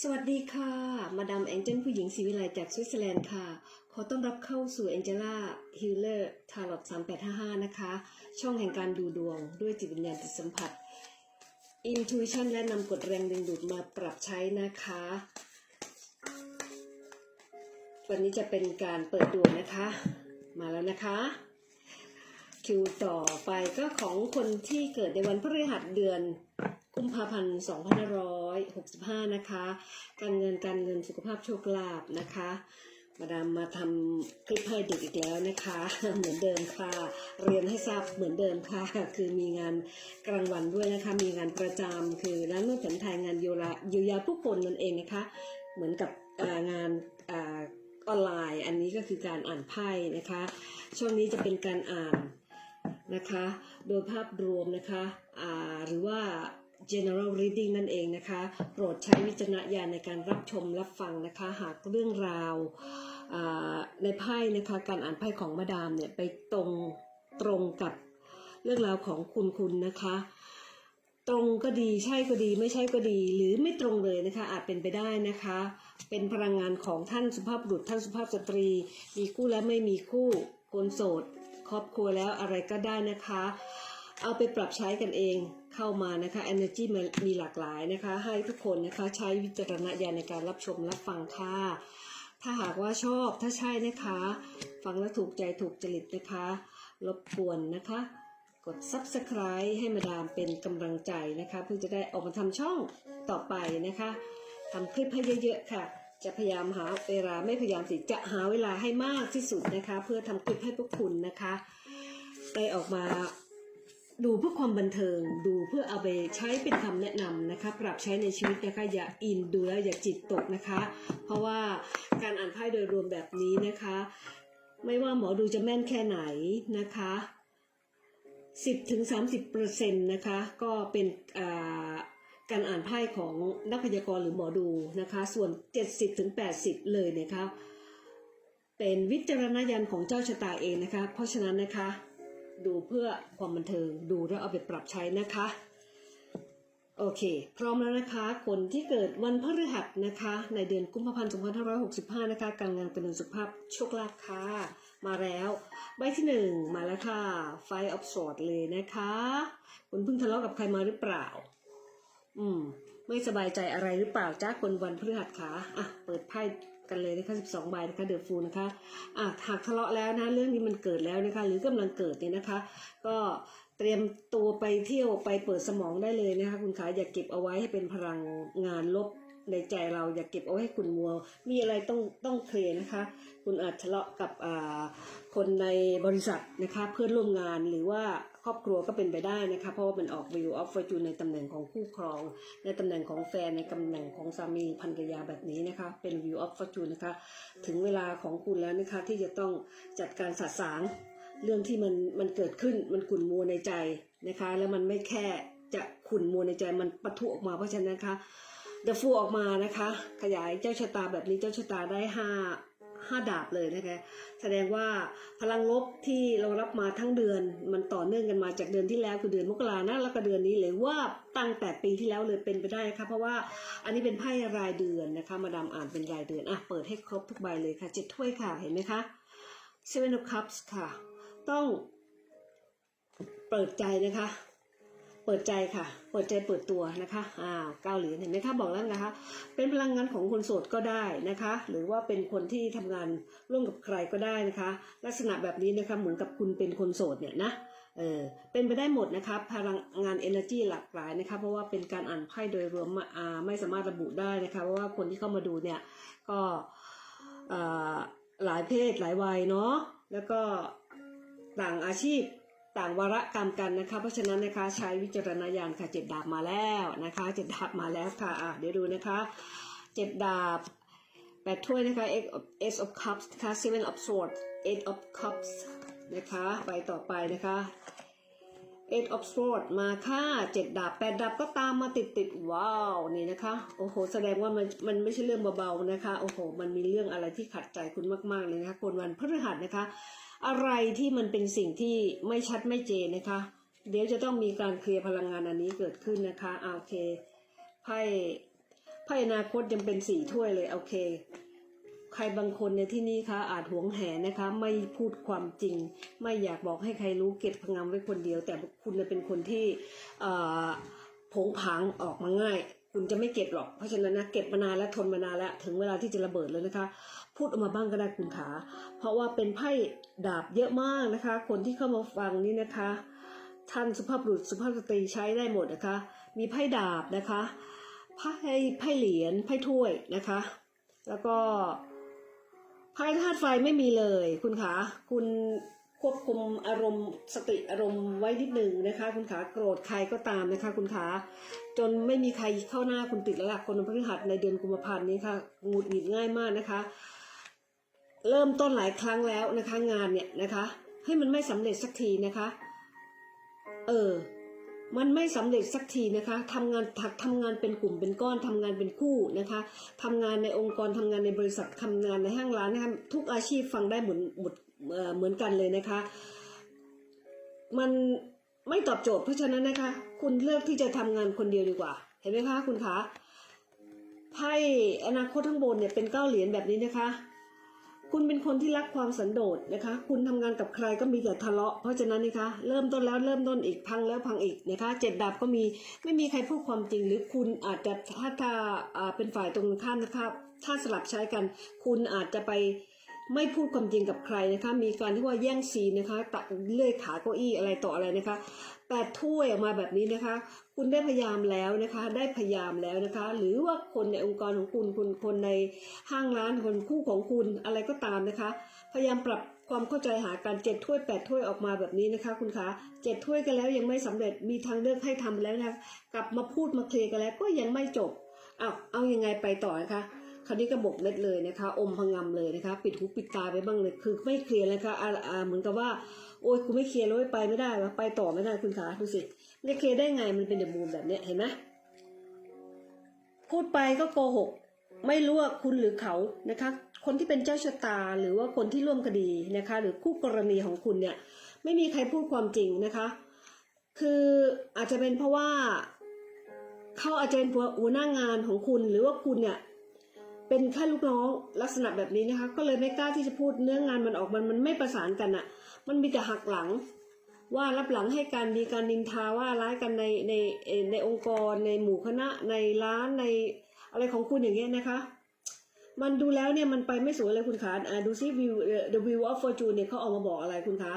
สวัสดีค่ะ มาดามแองเจิลผู้หญิงศรีวิไลจากสวิตเซอร์แลนด์ค่ะ ขอต้อนรับเข้าสู่แองเจล่าฮิลเลอร์ทาร์ลอต3855 นะคะ ช่องแห่งการดูดวงด้วยจิตวิญญาณจิตสัมผัส Intuition และนำกฎแรงดึงดูดมาปรับใช้นะคะ วันนี้จะเป็นการเปิดดวงนะคะ มาแล้วนะคะ คิวต่อไปก็ของคนที่เกิดในวันพฤหัสเดือน กุมภาพันธ์2565 นะคะ การเงินการเงินสุขภาพโชคลาภนะคะ มาดามมาทำคลิปให้ด็กอีกแล้วนะคะ เหมือนเดิมค่ะ เรียนให้ทราบเหมือนเดิมค่ะ คือมีงานกลางวันด้วยนะคะ มีงานประจำคือร้านนวดแผนไทยงานเยียวยาเยียาผู้คนนั่นเองนะคะ เหมือนกับงานออนไลน์ อันนี้ก็คือการอ่านไพ่นะคะ ช่วงนี้จะเป็นการอ่านนะคะ โดยภาพรวมนะคะ หรือว่า general reading นั่นเองนะคะ โปรดใช้วิจารณญาณในการรับชมรับฟังนะคะ หากเรื่องราวในไพ่นะคะ การอ่านไพ่ของมาดามเนี่ยไปตรงตรงกับเรื่องราวของคุณคุณนะคะ ตรงก็ดีใช่ก็ดีไม่ใช่ก็ดี หรือไม่ตรงเลยนะคะ อาจเป็นไปได้นะคะ เป็นพลังงานของท่านสุภาพบุรุษท่านสุภาพสตรี มีคู่และไม่มีคู่คนโสด ครอบครัวแล้วอะไรก็ได้นะคะ เอาไปปรับใช้กันเอง เข้ามานะคะ energy มันมีหลากหลายนะคะ ให้ทุกคนนะคะใช้วิจารณญาณในการรับชมรับฟังค่ะถ้าหากว่าชอบถ้าใช่นะคะ ฟังแล้วถูกใจถูกจริตนะคะ รบกวนนะคะ กด subscribe ให้มาดามเป็นกำลังใจนะคะ เพื่อจะได้ออกมาทำช่องต่อไปนะคะทำคลิปให้เยอะๆค่ะ จะพยายามหาเวลาไม่พยายามสิจะหาเวลาให้มากที่สุดนะคะ เพื่อทำคลิปให้พวกคุณนะคะ ได้ออกมา ดูเพื่อความบันเทิงดูเพื่อเอาไปใช้เป็นคำแนะนำนะคะ ปรับใช้ในชีวิตนะคะอย่าอินดูแล้วอย่าจิตตกนะคะ เพราะว่าการอ่านไพ่โดยรวมแบบนี้นะคะ ไม่ว่าหมอดูจะแม่นแค่ไหนนะคะ10ถึง30เปอร์เซ็นต์นะคะ ก็เป็นการอ่านไพ่ของนักพยากรณ์หรือหมอดูนะคะ ส่วน 70ถึง80 เลยนะคะ เป็นวิจารณญาณของเจ้าชะตาเองนะคะ เพราะฉะนั้นนะคะ ดูเพื่อความบันเทิงดูแล้วเอาไปปรับใช้นะคะ โอเค พร้อมแล้วนะคะ คนที่เกิดวันพฤหัสนะคะ ในเดือนกุมภาพันธ์2565 นะคะการงานเป็นสุขภาพโชคลาภค่ะมาแล้วใบที่หนึ่งมาแล้วค่ะไฟออฟส w ดเลยนะคะ คุณเพิ่งทะเลาะกับใครมาหรือเปล่า อืม ไม่สบายใจอะไรหรือเปล่าจ้าคนวันพฤหัสคะอะ เปิดไพ่ กันเลยนะคะ12ใบนะคะเดอะฟูนะคะอะหากทะเลาะแล้วนะเรื่องนี้มันเกิดแล้วนะคะ หรือกำลังเกิดเนี่ยนะคะ ก็เตรียมตัวไปเที่ยวไปเปิดสมองได้เลยนะคะ คุณขาอย่าเก็บเอาไว้ให้เป็นพลังงานลบ ในใจเราอย่าเก็บเอาไว้ให้คุณมัว มีอะไรต้องต้องเคลียร์นะคะ คุณอาจทะเลาะกับคนในบริษัทนะคะเพื่อนร่วมงานหรือว่าครอบครัวก็เป็นไปได้นะคะ เพราะว่ามันออก view of fortune ในตำแหน่งของคู่ครอง ในตำแหน่งของแฟนในตำแหน่งของสามีภรรยาแบบนี้นะคะ เป็น view of fortune นะคะ ถึงเวลาของคุณแล้วนะคะที่จะต้องจัดการสะสางเรื่องที่มันมันเกิดขึ้นมันขุ่นมัวในใจนะคะ แล้วมันไม่แค่จะขุ่นมัวในใจมันปะทุออกมาเพราะฉะนั้นนะคะ เดฟูออกมานะคะ ขยายเจ้าชะตาแบบนี้เจ้าชะตาได้ห้าห้าดาบเลยนะคะ แสดงว่าพลังลบที่เรารับมาทั้งเดือนมันต่อเนื่องกันมาจากเดือนที่แล้วคือเดือนมกรานะแล้วก็เดือนนี้เลยว่าตั้งแต่ปีที่แล้วเลยเป็นไปได้นะคะเพราะว่าอันนี้เป็นไพ่รายเดือนนะคะ มาดามอ่านเป็นรายเดือนอะเปิดให้ครบทุกใบเลยค่ะเจ็ดถ้วยค่ะเห็นไหมคะ Seven of Cups ค่ะ ต้องเปิดใจนะคะ เปิดใจค่ะ เปิดใจเปิดตัวนะคะอ่าเก้าเหรียญเห็นไหมคะบอกแล้วนะคะ เป็นพลังงานของคนโสดก็ได้นะคะ หรือว่าเป็นคนที่ทำงานร่วมกับใครก็ได้นะคะ ลักษณะแบบนี้นะคะเหมือนกับคุณเป็นคนโสดเนี่ยนะเออเป็นไปได้หมดนะคะพลังงาน energy หลากหลายนะคะเพราะว่าเป็นการอ่านไพ่โดยรวมอ่าไม่สามารถระบุได้นะคะเพราะว่าคนที่เข้ามาดูเนี่ยก็อ่าหลายเพศหลายวัยเนาะแล้วก็ต่างอาชีพ ต่างวารกรรมกันนะคะ เพราะฉะนั้นนะคะใช้วิจารณญาณค่ะเจ็ดดาบมาแล้วนะคะเจ็ดดาบมาแล้วค่ะอะเดี๋ยวดูนะคะเจ็ดดาบแปดถ้วยนะคะ e of Cups นะคะ seven of swords eight of cups นะคะใบต่อไปนะคะ eight of swords มาค่ะเจ็ดดาบแปดดาบก็ตามมาติดติดว้าวนี่นะคะโอ้โหแสดงว่ามันมันไม่ใช่เรื่องเบาๆนะคะโอ้โหมันมีเรื่องอะไรที่ขัดใจคุณมากๆเลยนะคะคนวันพฤหัสนะคะ อะไรที่มันเป็นสิ่งที่ไม่ชัดไม่เจนนะคะ เดี๋ยวจะต้องมีการเคลียร์พลังงานอันนี้เกิดขึ้นนะคะโอเคไพ่ไพ่อนาคตยังเป็นสี่ถ้วยเลยโอเคใครบางคนในที่นี้คะอาจหวงแหนนะคะ ไม่พูดความจริง ไม่อยากบอกให้ใครรู้เก็บพงำไว้คนเดียว แต่คุณน่ะเป็นคนที่ผงผางออกมาง่าย คุณจะไม่เก็บหรอกเพราะฉะนั้นนะเก็บมานานแล้วทนมานานแล้วถึงเวลาที่จะระเบิดแล้วนะคะ พูดออกมาบ้างก็ได้คุณขา เพราะว่าเป็นไพ่ดาบเยอะมากนะคะ คนที่เข้ามาฟังนี่นะคะ ท่านสุภาพบุรุษสุภาพสตรีใช้ได้หมดนะคะ มีไพ่ดาบนะคะ ไพ่ไพ่เหรียญไพ่ถ้วยนะคะ แล้วก็ไพ่ธาตุไฟไม่มีเลย คุณขา คุณควบคุมอารมณ์สติอารมณ์ไว้นิดหนึ่งนะคะ คุณขาโกรธใครก็ตามนะคะ คุณขาจนไม่มีใครเข้าหน้าคุณติดแล้วล่ะคนวันพฤหัสในเดือนกุมภาพันธ์นี้ค่ะหงุดหงิดง่ายมากนะคะ เริ่มต้นหลายครั้งแล้วนะคะงานเนี่ยนะคะให้มันไม่สำเร็จสักทีนะคะเออมันไม่สำเร็จสักทีนะคะทำงานถักทำงานเป็นกลุ่มเป็นก้อนทำงานเป็นคู่นะคะทำงานในองค์กรทำงานในบริษัททำงานในห้างร้านนะคะทุกอาชีพฟังได้เหมือนหมดเหมือนกันเลยนะคะ มันไม่ตอบโจทย์เพราะฉะนั้นนะคะ คุณเลือกที่จะทำงานคนเดียวดีกว่า เห็นไหมคะคุณคะไพ่อนาคตข้างบนเนี่ยเป็นเก้าเหรียญแบบนี้นะคะ คุณเป็นคนที่รักความสันโดษนะคะ คุณทำงานกับใครก็มีแต่ทะเลาะ เพราะฉะนั้นนะคะ เริ่มต้นแล้วเริ่มต้นอีกพังแล้วพังอีกนะคะ เจ็ดดาบก็มีไม่มีใครพูดความจริง หรือคุณอาจจะถ้าถ้าอ่าเป็นฝ่ายตรงข้ามนะคะถ้าสลับใช้กัน คุณอาจจะไปไม่พูดความจริงกับใครนะคะ มีการที่ว่าแย่งซีนะคะตัดเลื่อยขาเก้าอี้อะไรต่ออะไรนะคะแปดถ้วยออกมาแบบนี้นะคะ คุณได้พยายามแล้วนะคะ ได้พยายามแล้วนะคะ หรือว่าคนในองค์กรของคุณคุณคนในห้างร้านคนคู่ของคุณอะไรก็ตามนะคะ พยายามปรับความเข้าใจหาการเจ็ดถ้วยแปดถ้วยออกมาแบบนี้นะคะ คุณคะเจ็ดถ้วยกันแล้วยังไม่สำเร็จมีทางเลือกให้ทำแล้วนะคะกลับมาพูดมาเคลียร์กันแล้วก็ยังไม่จบเอาเอายังไงไปต่อนะคะคราวนี้ก็บกเม็ดเลยนะคะ อมพงำเลยนะคะ ปิดหูปิดตาไปบ้างเลยคือไม่เคลียร์เลยค่ะอ่าอ่าเหมือนกับว่าโอ๊ยกูไม่เคลียร์แล้วไปไม่ได้วะไปต่อไม่ได้คุณขาดูสิ เคลียร์ได้ไงมันเป็นเดอะมูนแบบเนี้ยเห็นไหมพูดไปก็โกหก ไม่รู้ว่าคุณหรือเขานะคะ คนที่เป็นเจ้าชะตาหรือว่าคนที่ร่วมคดีนะคะ หรือคู่กรณีของคุณเนี่ยไม่มีใครพูดความจริงนะคะ คืออาจจะเป็นเพราะว่าเขาอาจจะเป็นหัวหน้างานของคุณหรือว่าคุณเนี่ยเป็นแค่ลูกน้องลักษณะแบบนี้นะคะ ก็เลยไม่กล้าที่จะพูดเนื้องานมันออกมันมันไม่ประสานกันอะมันมีแต่หักหลัง ว่ารับหลังให้การมีการนินทาว่าร้ายกันในในในองค์กร ในหมู่คณะในร้านในอะไรของคุณอย่างเงี้ยนะคะ มันดูแล้วเนี่ยมันไปไม่สวยเลยคุณขาดูซิวิว the view of fortune เนี่ยเขาออกมาบอกอะไรคุณคะ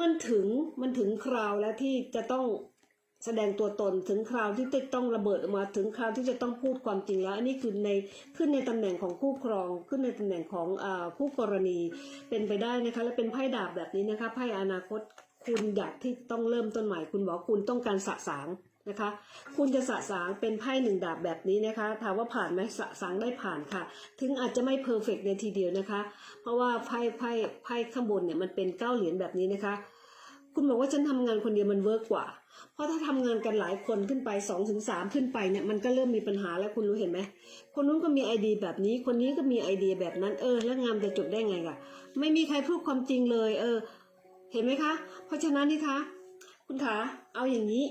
มันถึงมันถึงคราวแล้วที่จะต้องแสดงตัวตนถึงคราวที่จะต้องระเบิดออกมาถึงคราวที่จะต้องพูดความจริงแล้ว อันนี้คือในขึ้นในตำแหน่งของคู่ครอง ขึ้นในตำแหน่งของอคู่กรณีเป็นไปได้นะคะ และเป็นไพ่ดาบแบบนี้นะคะไพ่อนาคต คุณอยากที่ต้องเริ่มต้นใหม่ คุณบอกคุณต้องการสะสางนะคะ คุณจะสะสางเป็นไพ่หนึ่งดาบแบบนี้นะคะ ถามว่าผ่านไหมสะสางได้ผ่านค่ะ ถึงอาจจะไม่เพอร์เฟกในทีเดียวนะคะ เพราะว่าไพ่ไพ่ไพ่ข้างบนเนี่ยมันเป็นเก้าเหรียญแบบนี้นะคะ คุณบอกว่าฉันทำงานคนเดียวมันเวิร์กกว่า เพราะถ้าทำงานกันหลายคนขึ้นไปสองถึงสามขึ้นไปเนี่ยมันก็เริ่มมีปัญหาแล้วคุณรู้เห็นไหม คนนู้นก็มีไอเดียแบบนี้ คนนี้ก็มีไอเดียแบบนั้น เออ แล้วงานจะจบได้ไงกะไม่มีใครพูดความจริงเลย เออ เห็นไหมคะ เพราะฉะนั้นนี่คะ คุณคะเอาอย่างนี้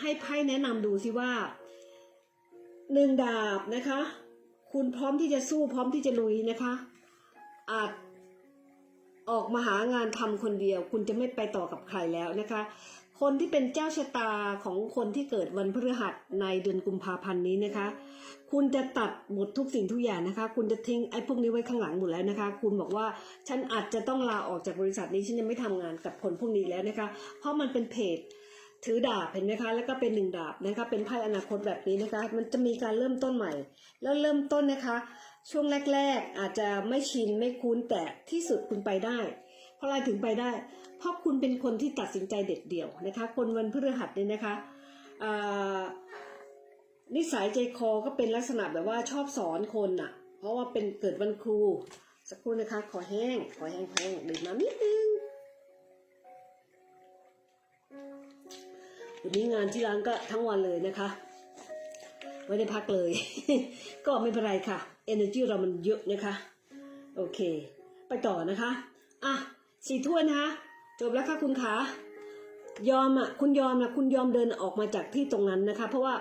ให้ไพ่แนะนำดูสิว่าหนึ่งดาบนะคะ คุณพร้อมที่จะสู้พร้อมที่จะลุยนะคะ อาจออกมาหางานทำคนเดียว คุณจะไม่ไปต่อกับใครแล้วนะคะ คนที่เป็นเจ้าชะตาของคนที่เกิดวันพฤหัสในเดือนกุมภาพันธ์นี้นะคะ คุณจะตัดหมดทุกสิ่งทุกอย่างนะคะ คุณจะทิ้งไอ้พวกนี้ไว้ข้างหลังหมดแล้วนะคะ คุณบอกว่าฉันอาจจะต้องลาออกจากบริษัทนี้ฉันจะไม่ทำงานกับคนพวกนี้แล้วนะคะ เพราะมันเป็นเพจถือดาบเห็นไหมคะ แล้วก็เป็นหนึ่งดาบนะคะเป็นไพ่อนาคตแบบนี้นะคะ มันจะมีการเริ่มต้นใหม่ แล้วเริ่มต้นนะคะ ช่วงแรก ๆ อาจจะไม่ชินไม่คุ้นแต่ที่สุดคุณไปได้ เพราะอะไรถึงไปได้ เพราะคุณเป็นคนที่ตัดสินใจเด็ดเดี่ยวนะคะ คนวันพฤหัสเนี่ยนะคะ นิสัยใจคอก็เป็นลักษณะแบบว่าชอบสอนคนน่ะ เพราะว่าเป็นเกิดวันครู สักครู่นะคะ ขอแห้ง ขอแห้งขอแห้งดื่มน้ำนิดนึงวันนี้งานที่ร้านก็ทั้งวันเลยนะคะไม่ได้พักเลย ก็ไม่เป็นไรค่ะ energy เรามันเยอะนะคะ โอเค ไปต่อนะคะ อะสี่ถ้วยนะคะ จบแล้วค่ะคุณขายอมอะ คุณยอมนะคุณยอมเดินออกมาจากที่ตรงนั้นนะคะ เพราะว่า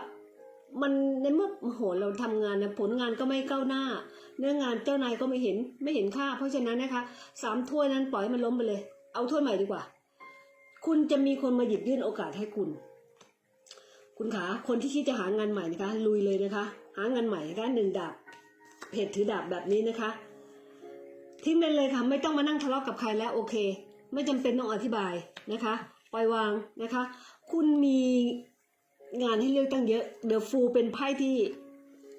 มันในเมื่อโอ้โหเราทำงานนะผลงานก็ไม่ก้าวหน้า เนื้องานเจ้านายก็ไม่เห็นไม่เห็นค่า เพราะฉะนั้นนะคะสามถ้วยนั้นปล่อยให้มันล้มไปเลย เอาถ้วยใหม่ดีกว่า คุณจะมีคนมาหยิบยื่นโอกาสให้คุณ คุณขาคนที่คิดจะหางานใหม่นะคะ ลุยเลยนะคะ หางานใหม่นะคะหนึ่งดาบเพจถือดาบแบบนี้นะคะทิ้งไปเลยค่ะไม่ต้องมานั่งทะเลาะกับใครแล้วโอเค ไม่จำเป็นต้องอธิบายนะคะ ปล่อยวางนะคะ คุณมี งานให้เลือกตั้งเยอะเดอะฟูเป็นไพ่ที่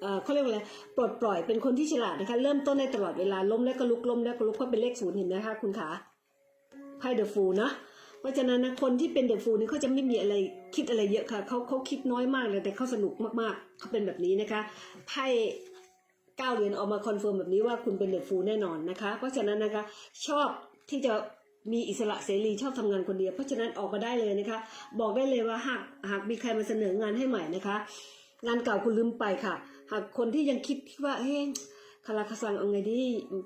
เอ่อเขาเรียกว่าอะไรปลดปล่อยเป็นคนที่ฉลาดนะคะ เริ่มต้นได้ตลอดเวลาล้มแล้วก็ลุกล้มแล้วก็ลุกเพราะเป็นเลขศูนย์เห็นไหมคะคุณขาไพ่เดอะฟูนะเพราะฉะนั้นนะคนที่เป็นเดอะฟูนี่เขาจะไม่มีอะไรคิดอะไรเยอะค่ะเขาเขาคิดน้อยมากเลยแต่เขาสนุกมากๆเขาเป็นแบบนี้นะคะไพ่เก้าเหรียญออกมาคอนเฟิร์มแบบนี้ว่าคุณเป็นเดอะฟูแน่นอนนะคะ เพราะฉะนั้นนะคะชอบที่จะ มีอิสระเสรีชอบทำงานคนเดียว เพราะฉะนั้นออกมาได้เลยนะคะ บอกได้เลยว่าหากหากมีใครมาเสนองานให้ใหม่นะคะ งานเก่าคุณลืมไปค่ะ หากคนที่ยังคิดว่าเฮ้ย คาราคาซังเอาไงดี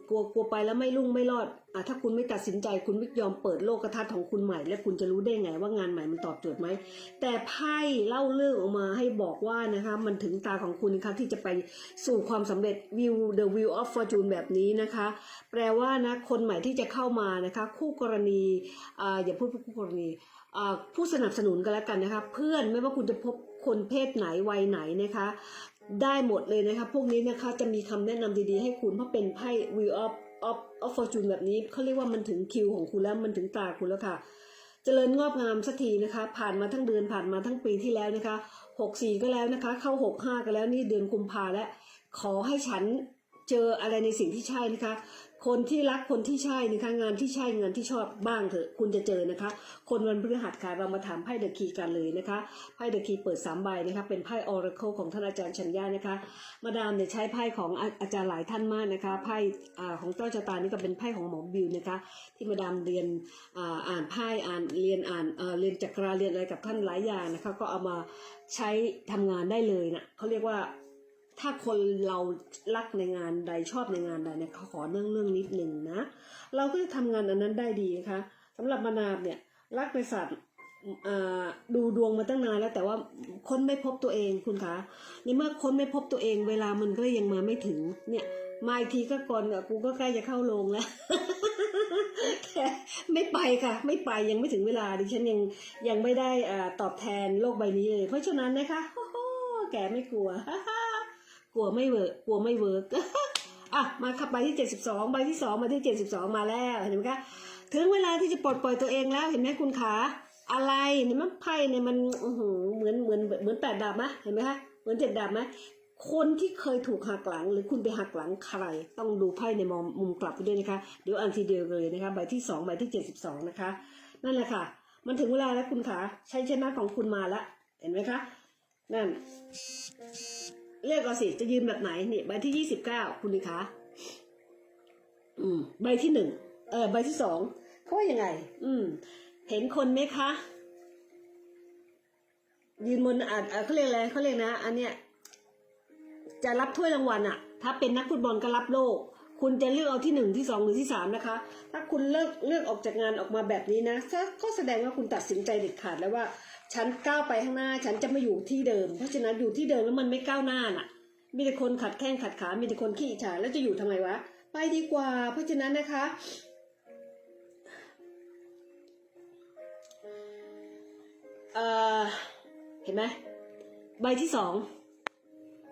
กลัวกลัวไปแล้วไม่รุ่งไม่รอดอะถ้าคุณไม่ตัดสินใจคุณไม่ยอมเปิดโลกทัศน์ของคุณใหม่ แล้วคุณจะรู้ได้ไงว่างานใหม่มันตอบโจทย์ไหมแต่ไพ่เล่าเรื่องออกมาให้บอกว่านะคะมันถึงตาของคุณนะคะที่จะไปสู่ความสำเร็จ view the view of fortune แบบนี้นะคะ แปลว่านะคนใหม่ที่จะเข้ามานะคะ คู่กรณีอ่าอย่าพูดคู่กรณีอ่าผู้สนับสนุนกันแล้วกันนะคะ เพื่อนไม่ว่าคุณจะพบคนเพศไหนวัยไหนนะคะ ได้หมดเลยนะคะ พวกนี้นะคะจะมีคำแนะนำดีๆให้คุณ เพราะเป็นไพ่ Wheel of of of fortune แบบนี้เขาเรียกว่ามันถึงคิวของคุณแล้วมันถึงตาคุณแล้วค่ะ เจริญงอกงามสักทีนะคะ ผ่านมาทั้งเดือนผ่านมาทั้งปีที่แล้วนะคะหกสี่ก็แล้วนะคะ เข้าหกห้าก็แล้วนี่เดือนกุมภาแล้ว ขอให้ฉัน เจออะไรในสิ่งที่ใช่นะคะ คนที่รักคนที่ใช่นะคะงานที่ใช่งานที่ชอบบ้างเถอะคุณจะเจอนะคะ คนวันพฤหัสค่ะเรามาถามไพ่เดอะคีกันเลยนะคะไพ่เดอะคีเปิดสามใบนะคะเป็นไพ่ออร์เคิลของท่านอาจารย์ชัญญานะคะ มาดามเนี่ยใช้ไพ่ของอาอาจารย์หลายท่านมากนะคะไพ่ของเจ้าชะตานี่ก็เป็นไพ่ของหมอบิวนะคะ ที่มาดามเรียนอ่านไพ่อ่านเรียนอ่านเอ่อเรียนจักราเรียนอะไรกับท่านหลายอย่างนะคะ ก็เอามาใช้ทำงานได้เลยนะเขาเรียกว่า ถ้าคนเรารักในงานใดชอบในงานใดเนี่ยเขาขอเรื่องเรื่องนิดหนึ่งนะ เราก็จะทำงานอันนั้นได้ดีนะคะสำหรับมาดามเนี่ยรักในศาสตร์อ่าดูดวงมาตั้งนานแล้วแต่ว่าค้นไม่พบตัวเองคุณคะในเมื่อค้นไม่พบตัวเองเวลามันก็ยังมาไม่ถึงเนี่ยมาอีกทีก็ก่อนกูก็ใกล้จะเข้าโรงแล้วแค่ไม่ไปค่ะ ไม่ไปยังไม่ถึงเวลาดิฉันยังยังไม่ได้อ่าตอบแทนโลกใบนี้เลย เพราะฉะนั้นนะคะโอ้โหแกไม่กลัว ลัวไม่เวิร์กกลัวไม่เวิร์กอะมาขับใบที่เจ็ดสิบสองใบที่สองใบที่เจ็ดสิบสองมาแล้วเห็นไหมคะถึงเวลาที่จะปลดปล่อยตัวเองแล้วเห็นไหมคุณขาอะไรเนี่ยมันไพ่เนี่ยมันเหมือนเหมือนเหมือนแปดดาบไหมเห็นไหมคะเหมือนเจ็ดดาบไหมคนที่เคยถูกหักหลัง หรือคุณไปหักหลังใคร ต้องดูไพ่ในมุมมุมกลับไปด้วยนะคะเดี๋ยวอันทีเดียวเลยนะคะใบที่สองใบที่เจ็ดสิบสองนะคะ นั่นแหละค่ะ มันถึงเวลาแล้วคุณขาชัยชนะของคุณมาแล้วเห็นไหมคะนั่น เรียกเอาสิจะยืนแบบไหนนี่ใบที่ยี่สิบเก้าคุณดิคะอืม ใบที่หนึ่งเออใบที่สองเขาว่ายังไง อืม เห็นคนไหมคะ ยืนบนอ่าเขาเรียกอะไรเขาเรียกนะ อันเนี้ย จะรับถ้วยรางวัลอะถ้าเป็นนักฟุตบอลก็รับโล่คุณจะเลือกเอาที่หนึ่งที่สองหรือที่สามนะคะ ถ้าคุณเลือกเลือกออกจากงานออกมาแบบนี้นะก็แสดงว่าคุณตัดสินใจเด็ดขาดแล้วว่า ฉันก้าวไปข้างหน้า ฉันจะไม่อยู่ที่เดิม เพราะฉะนั้นอยู่ที่เดิมแล้วมันไม่ก้าวหน้าน่ะ มีแต่คนขัดแข้งขัดขา มีแต่คนขี้อิจฉาแล้วจะอยู่ทำไมวะ ไปดีกว่า เพราะฉะนั้นนะคะ เอ่อเห็นไหมใบที่สอง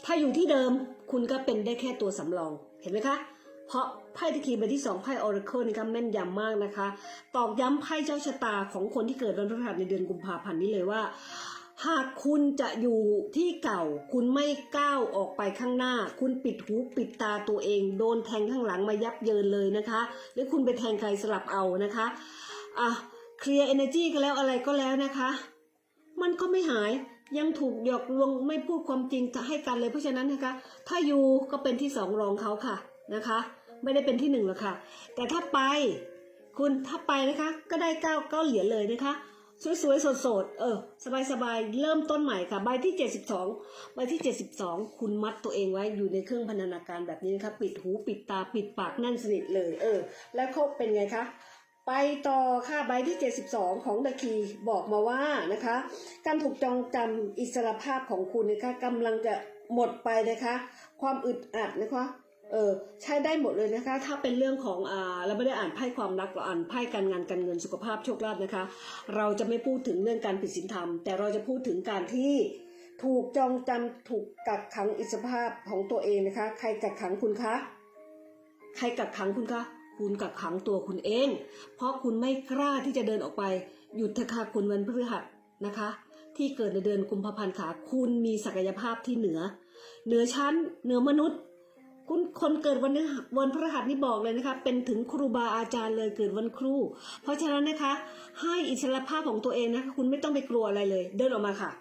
ถ้าอยู่ที่เดิมคุณก็เป็นได้แค่ตัวสำรอง เห็นไหมคะ เพราะไพ่ตะคีใบที่สองไพ่ออร์เคิลนี่ครับแม่นยำมากนะคะ ตอกย้ำไพ่เจ้าชะตาของคนที่เกิดวันพฤหัสในเดือนกุมภาพันธ์นี้เลยว่า หากคุณจะอยู่ที่เก่า คุณไม่ก้าวออกไปข้างหน้า คุณปิดหูปิดตาตัวเอง โดนแทงข้างหลังมายับเยินเลยนะคะ หรือคุณไปแทงใครสลับเอานะคะอะเคลียร์เอเนจีก็แล้วอะไรก็แล้วนะคะ มันก็ไม่หายยังถูกหยอกลวงไม่พูดความจริงจะให้กันเลยเพราะฉะนั้นนะคะ ถ้าอยู่ก็เป็นที่สองรองเขาค่ะ นะคะ ไม่ได้เป็นที่หนึ่งหรอกค่ะ แต่ถ้าไปคุณถ้าไปนะคะก็ได้เก้าเก้าเหรียญเลยนะคะ สวยๆสดๆเออสบายๆเริ่มต้นใหม่ค่ะ ใบที่เจ็ดสิบสองใบที่เจ็ดสิบสองคุณมัดตัวเองไว้อยู่ในเครื่องพันธนาการแบบนี้นะคะปิดหูปิดตาปิดปากแน่นสนิทเลย เออ แล้วเขาเป็นไงคะไปต่อค่ะใบที่ 72 ของดาคีบอกมาว่านะคะ การถูกจองจำอิสรภาพของคุณนะคะกำลังจะหมดไปนะคะ ความอึดอัดนะคะ เออใช้ได้หมดเลยนะคะ ถ้าเป็นเรื่องของอ่าเราไม่ได้อ่านไพ่ความรักเราอ่านไพ่การงานการเงินสุขภาพโชคลาภนะคะ เราจะไม่พูดถึงเรื่องการผิดศีลธรรม แต่เราจะพูดถึงการที่ถูกจองจำถูกกักขังอิสรภาพของตัวเองนะคะ ใครกักขังคุณคะใครกักขังคุณคะคุณกักขังตัวคุณเอง เพราะคุณไม่กล้าที่จะเดินออกไป หยุดเถอะค่ะคุณวันพฤหัสนะคะ ที่เกิดในเดือนกุมภาพันธ์ค่ะคุณมีศักยภาพที่เหนือ เหนือชั้นเหนือมนุษย์ คุณคนเกิดวันนี้วันพฤหัสนี่บอกเลยนะคะ เป็นถึงครูบาอาจารย์เลยเกิดวันครู เพราะฉะนั้นนะคะ ให้อิสรภาพของตัวเองนะคะคุณไม่ต้องไปกลัวอะไรเลย เดินออกมาค่ะ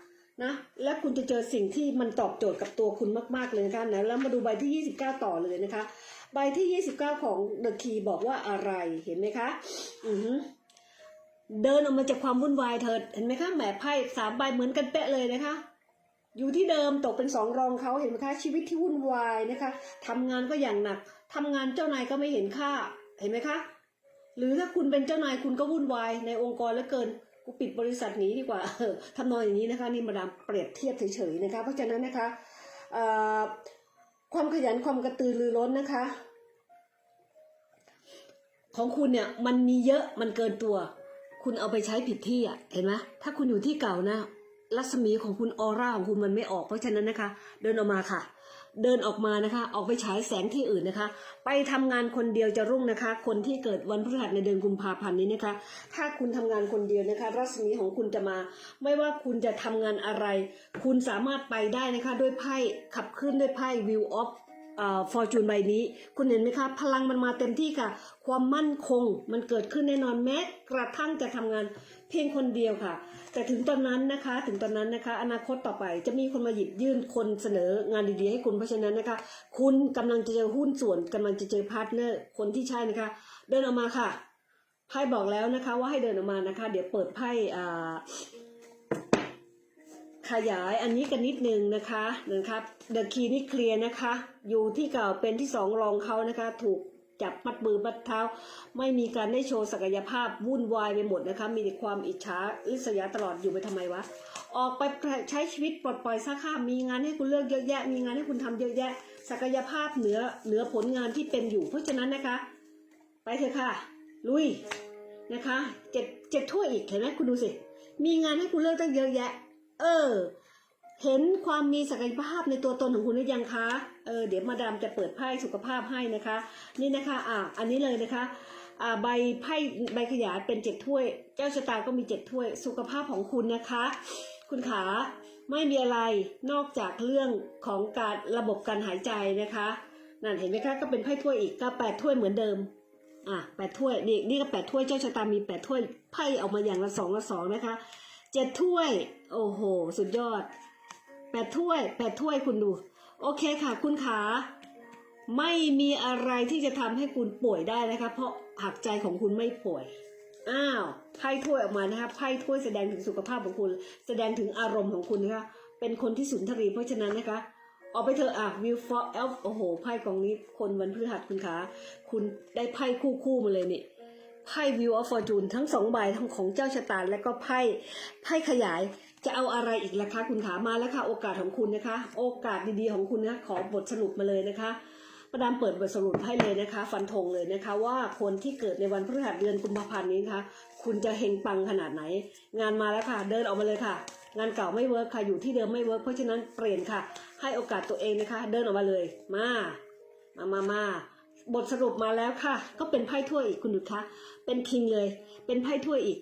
นะและคุณจะเจอสิ่งที่มันตอบโจทย์กับตัวคุณมาก ๆ เลยนะคะนะแล้วมาดูใบที่ 29 ต่อเลยนะคะ ใบที่ 29 ของ The Key บอกว่าอะไรเห็นไหมคะ อือเดินออกมาจากความวุ่นวายเถิดเห็นไหมคะแหมไพ่สามใบเหมือนกันเป๊ะเลยนะคะ อยู่ที่เดิมตกเป็นสองรองเขาเห็นไหมคะชีวิตที่วุ่นวายนะคะทำงานก็อย่างหนักทำงานเจ้านายก็ไม่เห็นค่าเห็นไหมคะ หรือถ้าคุณเป็นเจ้านายคุณก็วุ่นวายในองค์กรแล้วเกินกูปิดบริษัทหนี้ดีกว่าทำนองอย่างนี้นะคะนี่มาดามเปรียบเทียบเฉยๆนะคะ เพราะฉะนั้นนะคะความขยันความกระตือรือร้นนะคะ ของคุณเนี่ยมันมีเยอะมันเกินตัว คุณเอาไปใช้ผิดที่อะเห็นไหมถ้าคุณอยู่ที่เก่านะ รัศมีของคุณออร่าของคุณมันไม่ออกเพราะฉะนั้นนะคะ เดินออกมาค่ะ เดินออกมานะคะ ออกไปฉายแสงที่อื่นนะคะ ไปทำงานคนเดียวจะรุ่งนะคะ คนที่เกิดวันพฤหัสในเดือนกุมภาพันธ์นี้นะคะ ถ้าคุณทำงานคนเดียวนะคะ รัศมีของคุณจะมา ไม่ว่าคุณจะทำงานอะไร คุณสามารถไปได้นะคะ ด้วยไพ่ขับเคลื่อนด้วยไพ่ View of ฟ ฟอร์จูนใบนี้ คุณเห็นไหมคะ พลังมันมาเต็มที่ค่ะ ความมั่นคงมันเกิดขึ้นแน่นอนแม้กระทั่งจะทำงานเพียงคนเดียวค่ะ แต่ถึงตอนนั้นนะคะ ถึงตอนนั้นนะคะ อนาคตต่อไปจะมีคนมาหยิบยื่นคนเสนองานดีๆให้คุณเพราะฉะนั้นนะคะ คุณกำลังจะเจอหุ้นส่วนกำลังจะเจอพาร์ทเนอร์คนที่ใช่นะคะ เดินออกมาค่ะไพ่บอกแล้วนะคะ ว่าให้เดินออกมานะคะ เดี๋ยวเปิดไพ่อ่า ขยายอันนี้กันนิดนึงนะคะนะครับเดอะคีนี่เคลียร์นะคะ อยู่ที่เก่าเป็นที่สองรองเขานะคะ ถูกจับมัดมือมัดเท้า ไม่มีการได้โชว์ศักยภาพวุ่นวายไปหมดนะคะ มีแต่ความอิจฉาริษยาตลอดอยู่ไปทำไมวะ ออกไปใช้ชีวิตปลดปล่อยซะค่ะมีงานให้คุณเลือกเยอะแยะ มีงานให้คุณทำเยอะแยะ ศักยภาพเหนือเหนือผลงานที่เป็นอยู่ เพราะฉะนั้นนะคะ ไปเถอะค่ะ ลุยนะคะเจ็ดเจ็ดถ้วยอีกเห็นไหมคุณดูสิ มีงานให้คุณเลือกตั้งเยอะแยะ เออ เห็นความมีศักยภาพในตัวตนของคุณหรือยังคะ เออ เดี๋ยวมาดามจะเปิดไพ่สุขภาพให้นะคะ นี่นะคะ อ่าอันนี้เลยนะคะ อ่า ใบไพ่ใบขยายเป็นเจ็ดถ้วย เจ้าชะตาก็มีเจ็ดถ้วย สุขภาพของคุณนะคะ คุณขาไม่มีอะไรนอกจากเรื่องของการระบบการหายใจนะคะ นั่นเห็นไหมคะ ก็เป็นไพ่ถ้วยอีกก็แปดถ้วยเหมือนเดิมอะแปดถ้วยนี่นี่ก็แปดถ้วยเจ้าชะตามีแปดถ้วยไพ่ออกมาอย่างละสองละสองนะคะ เจ็ดถ้วย โอ้โห สุดยอดแปดถ้วยแปดถ้วยคุณดู โอเคค่ะ คุณขา ไม่มีอะไรที่จะทำให้คุณป่วยได้นะคะ เพราะหักใจของคุณไม่ป่วย อ้าวไพ่ถ้วยออกมานะคะไพ่ถ้วยแสดงถึงสุขภาพของคุณ แสดงถึงอารมณ์ของคุณนะคะ เป็นคนที่สุนทรีเพราะฉะนั้นนะคะออกไปเถอะอะวิวฟอร์เอลโอ้โหไพ่กองนี้คนวันพฤหัสคุณขาคุณได้ไพ่คู่คู่ๆมาเลยนี่ ไพ่วิวออฟฟอร์จูนทั้งสองใบทั้งของเจ้าชะตาและก็ไพ่ไพ่ขยายจะเอาอะไรอีกล่ะคะคุณขามาแล้วค่ะ โอกาสของคุณนะคะ โอกาสดีๆของคุณนะขอบทสรุปมาเลยนะคะประดามเปิดบทสรุปให้เลยนะคะ ฟันธงเลยนะคะ ว่าคนที่เกิดในวันพฤหัสเดือนกุมภาพันธ์นี้นะคะคุณจะเฮงปังขนาดไหน งานมาแล้วค่ะ เดินออกมาเลยค่ะ งานเก่าไม่เวิร์คค่ะอยู่ที่เดิมไม่เวิร์คเพราะฉะนั้นเปลี่ยนค่ะ ให้โอกาสตัวเองนะคะ เดินออกมาเลย มา มามามา บทสรุปมาแล้วค่ะ ก็เป็นไพ่ถ้วยอีกคุณดูคะเป็นคิงเลย เป็นไพ่ถ้วยอีก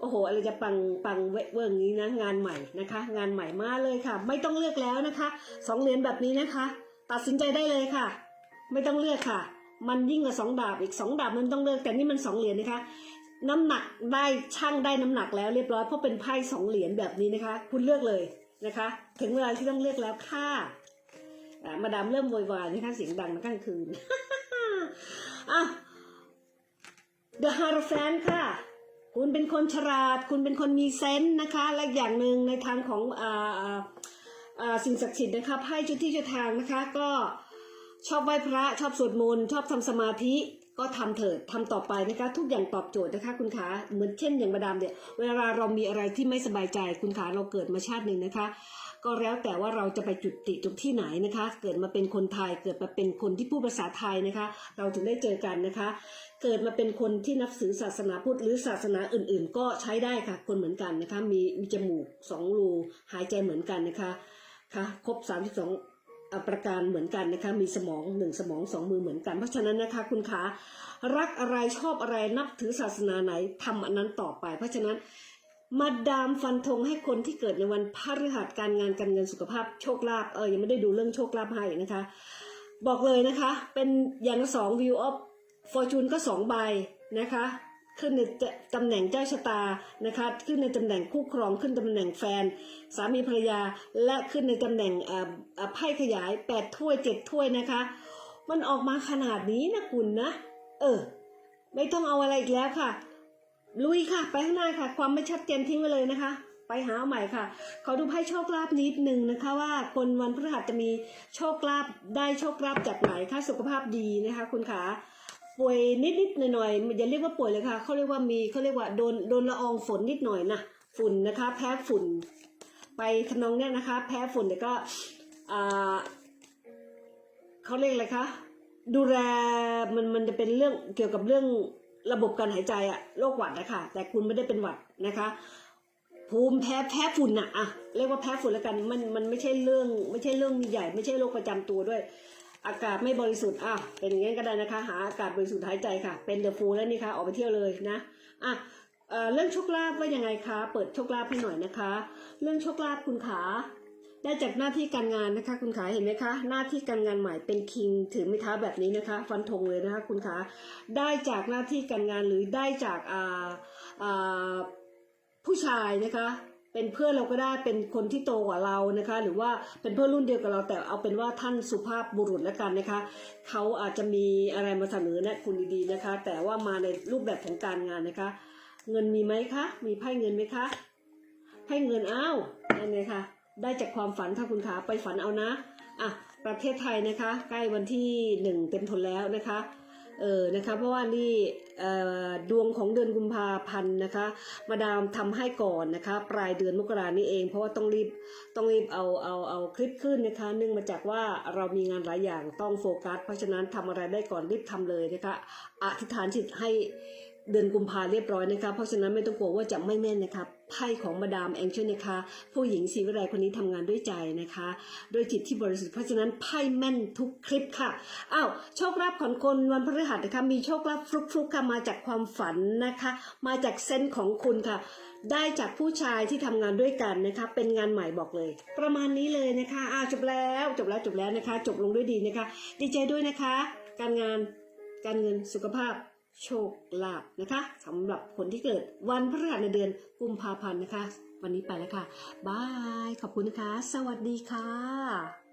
โอ้โหอะไรจะปังปังเวเวิร์งนี้นะ งานใหม่นะคะ งานใหม่มาเลยค่ะ ไม่ต้องเลือกแล้วนะคะสองเหรียญแบบนี้นะคะ ตัดสินใจได้เลยค่ะ ไม่ต้องเลือกค่ะ มันยิ่งกว่าสองดาบอีกสองดาบมันต้องเลือกแต่นี่มันสองเหรียญนะคะน้ำหนักได้ช่างได้น้ำหนักแล้วเรียบร้อยเพราะเป็นไพ่สองเหรียญแบบนี้นะคะ คุณเลือกเลยนะคะ ถึงเวลาที่ต้องเลือกแล้วค่ะมาดามเริ่มโวยวายนะคะเสียงดังกลางคืน อะ The Hierophant ค่ะ คุณเป็นคนฉลาด คุณเป็นคนมีเซนส์นะคะ และอย่างหนึ่งในทางของอ่าอ่าสิ่งศักดิ์สิทธิ์นะคะไพ่จุดที่เจะทางนะคะ ก็ชอบไหว้พระชอบสวดมนต์ชอบทำสมาธิก็ทำเถิดทำต่อไปนะคะ ทุกอย่างตอบโจทย์นะคะ คุณขาเหมือนเช่นอย่างมาดามเนี่ยเวลาเรามีอะไรที่ไม่สบายใจคุณขาเราเกิดมาชาติหนึ่งนะคะ ก็แล้วแต่ว่าเราจะไปจุดติตรงที่ไหนนะคะ เกิดมาเป็นคนไทย เกิดมาเป็นคนที่พูดภาษาไทยนะคะ เราถึงได้เจอกันนะคะ เกิดมาเป็นคนที่นับถือศาสนาพุทธหรือศาสนาอื่น ๆ ก็ใช้ได้ค่ะ คนเหมือนกันนะคะ มีมีจมูกสองรูหายใจเหมือนกันนะคะค่ะครบ 32อะประการเหมือนกันนะคะมีสมองหนึ่งสมองสองมือเหมือนกัน เพราะฉะนั้นนะคะคุณขารักอะไรชอบอะไรนับถือศาสนาไหนทำอันนั้นต่อไป เพราะฉะนั้น มาดามฟันธงให้คนที่เกิดในวันพฤหัสการงานการเงินสุขภาพโชคลาภเออยังไม่ได้ดูเรื่องโชคลาภให้นะคะ บอกเลยนะคะ เป็นอย่างสอง view of fortune ก็สองใบนะคะขึ้นในตำแหน่งเจ้าชะตานะคะขึ้นในตำแหน่งคู่ครองขึ้นตำแหน่งแฟน สามีภรรยาและขึ้นในตำแหน่งอ่อเอ่อไพ่ขยายแปดถ้วยเจ็ดถ้วยนะคะ มันออกมาขนาดนี้นะคุณนะ เออ ไม่ต้องเอาอะไรอีกแล้วค่ะ ลุยค่ะ ไปข้างหน้าค่ะ ความไม่ชัดเจนทิ้งไว้เลยนะคะ ไปหาเอาใหม่ค่ะ ขอดูไพ่โชคลาภนิดหนึ่งนะคะ ว่าคนวันพฤหัสจะมีโชคลาภได้โชคลาภจากไหนคะสุขภาพดีนะคะ คุณขาป่วยนิดๆหน่อยๆอย่าเรียกว่าป่วยเลยค่ะเขาเรียกว่ามีเขาเรียกว่าโดนโดนละอองฝนนิดหน่อยนะฝุ่นนะคะ แพ้ฝุ่น ไปทำนองเนี้ยนะคะ แพ้ฝุ่นแต่ก็เขาเรียกอะไรคะดูแลมันมันจะเป็นเรื่องเกี่ยวกับเรื่อง ระบบการหายใจอะโรคหวัดนะคะแต่คุณไม่ได้เป็นหวัดนะคะ ภูมิแพ้แพ้ฝุ่นอะอะเรียกว่าแพ้ฝุ่นแล้วกันมันมันไม่ใช่เรื่องไม่ใช่เรื่องใหญ่ ไม่ใช่โรคประจำตัวด้วย อากาศไม่บริสุทธิ์อะเป็นอย่างนั้นก็ได้นะคะ หาอากาศบริสุทธิ์หายใจค่ะ เป็นเดอะฟูลแล้วนี่ค่ะออกไปเที่ยวเลยนะอะเอเรื่องโชคลาภว่ายังไงคะ เปิดโชคลาภให้หน่อยนะคะ เรื่องโชคลาภคุณขา ได้จากหน้าที่การงานนะคะ คุณขาเห็นไหมคะ หน้าที่การงานใหม่เป็นคิงถือไม้เท้าแบบนี้นะคะ ฟันธงเลยนะคะ คุณขาได้จากหน้าที่การงานหรือได้จากอ่าอ่าผู้ชายนะคะเป็นเพื่อนเราก็ได้เป็นคนที่โตกว่าเรานะคะ หรือว่าเป็นเพื่อนรุ่นเดียวกับเราแต่เอาเป็นว่าท่านสุภาพบุรุษแล้วกันนะคะเขาอาจจะมีอะไรมาเสนอแนะคุณดีๆนะคะ แต่ว่ามาในรูปแบบของการงานนะคะ เงินมีไหมคะ มีไพ่เงินไหมคะไพ่เงินอ้าวนั่นไงคะ ได้จากความฝันค่ะคุณขาไปฝันเอานะอะประเทศไทยนะคะใกล้วันที่หนึ่งเต็มทนแล้วนะคะเออนะคะเพราะว่านี่ดวงของเดือนกุมภาพันธ์นะคะมาดามทำให้ก่อนนะคะปลายเดือนมกรานี้เอง เพราะว่าต้องรีบต้องรีบเอาเอาเอาคลิปขึ้นนะคะเนื่องมาจากว่าเรามีงานหลายอย่างต้องโฟกัส เพราะฉะนั้นทำอะไรได้ก่อนรีบทำเลยนะคะอธิษฐานจิตให้เดือนกุมภาเรียบร้อยนะคะเพราะฉะนั้นไม่ต้องกลัวว่าจะไม่แม่นนะคะไพ่ของมาดามแองเจิลนะคะ ผู้หญิงศรีวิไลคนนี้ทำงานด้วยใจนะคะด้วยจิตที่บริสุทธิ์เพราะฉะนั้นไพ่แม่นทุกคลิปค่ะอ้าวโชคลาภของคนวันพฤหัสนะคะมีโชคลาภฟลุกๆค่ะมาจากความฝันนะคะ มาจากเซนส์ของคุณค่ะ ได้จากผู้ชายที่ทำงานด้วยกันนะคะ เป็นงานใหม่บอกเลย ประมาณนี้เลยนะคะอ้าวจบแล้วจบแล้วจบแล้วนะคะ จบลงด้วยดีนะคะ ดีใจด้วยนะคะ การงานการเงินสุขภาพ โชคลาภนะคะสำหรับคนที่เกิดวันพฤหัสในเดือนกุมภาพันธ์นะคะ วันนี้ไปแล้วค่ะบายขอบคุณนะคะ สวัสดีค่ะ